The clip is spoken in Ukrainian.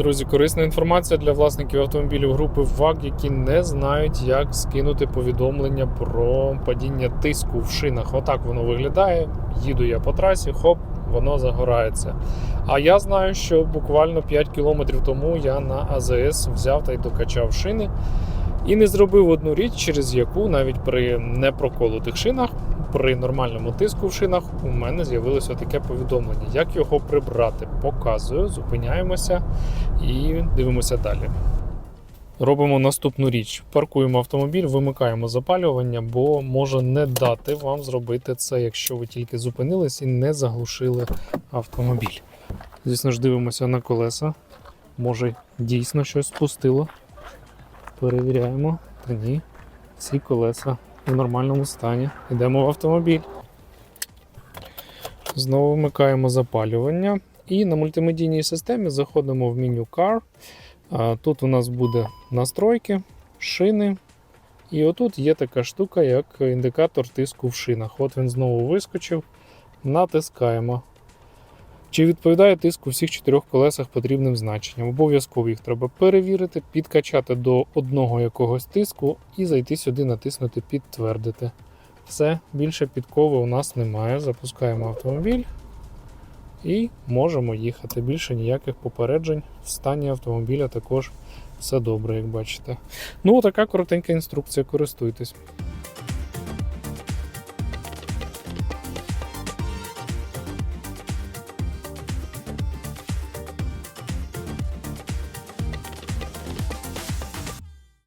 Друзі, корисна інформація для власників автомобілів групи ВАГ, які не знають, як скинути повідомлення про падіння тиску в шинах. Отак воно виглядає. Їду я по трасі, хоп, воно загорається. А я знаю, що буквально 5 кілометрів тому я на АЗС взяв та й докачав шини. І не зробив одну річ, через яку навіть при непроколотих шинах, при нормальному тиску в шинах, у мене з'явилося таке повідомлення. Як його прибрати? Показую, зупиняємося і дивимося далі. Робимо наступну річ: паркуємо автомобіль, вимикаємо запалювання, бо може не дати вам зробити це, якщо ви тільки зупинились і не заглушили автомобіль. Звісно ж, дивимося на колеса. Може, дійсно щось спустило. Перевіряємо. Та ні. Всі колеса в нормальному стані. Йдемо в автомобіль. Знову вмикаємо запалювання. І на мультимедійній системі заходимо в меню Car. Тут у нас буде настройки, шини. І отут є така штука, як індикатор тиску в шинах. От він знову вискочив. Натискаємо. Чи відповідає тиск у всіх чотирьох колесах потрібним значенням? Обов'язково їх треба перевірити, підкачати до одного якогось тиску і зайти сюди, натиснути Підтвердити. Все, більше підкови у нас немає. Запускаємо автомобіль і можемо їхати. Більше ніяких попереджень. В стані автомобіля також все добре, як бачите. Ну, така коротенька інструкція, користуйтесь.